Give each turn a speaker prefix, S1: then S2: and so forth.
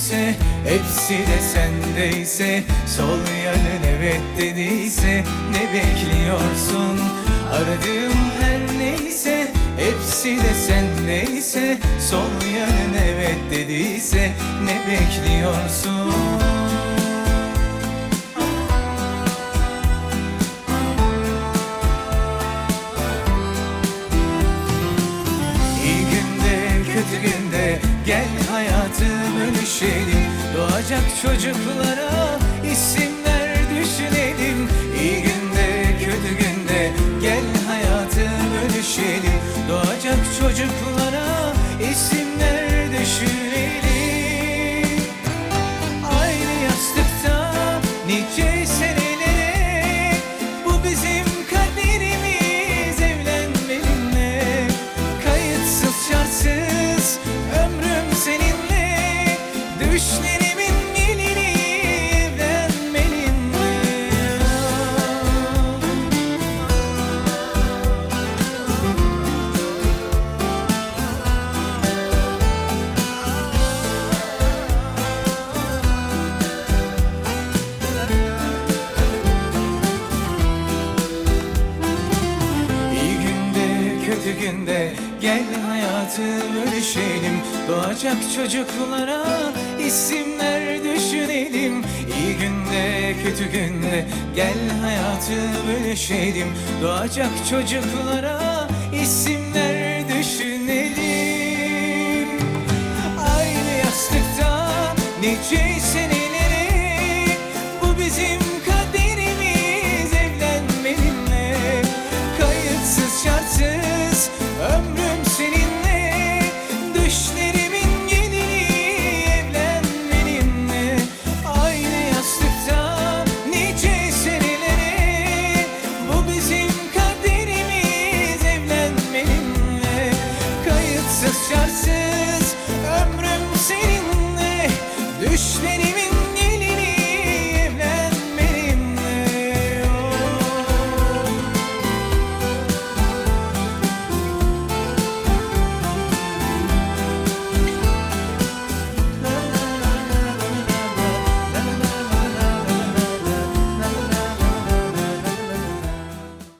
S1: döndüyse Hepsi de sendeyse Sol yanın evet dediyse Ne bekliyorsun? Aradığım her neyse Hepsi de sendeyse Sol yanın evet dediyse Ne bekliyorsun gel hayatı bölüşelim Doğacak çocuklara isimler düşünelim. İyi günde kötü günde gel hayatı bölüşelim Doğacak çocuklara isimler düşünelim. Aynı yastıkta nice kötü günde gel hayatı bölüşelim. Doğacak çocuklara isimler düşünelim. İyi günde kötü günde gel hayatı bölüşelim. Doğacak çocuklara isimler düşünelim. Aynı yastıkta nice sene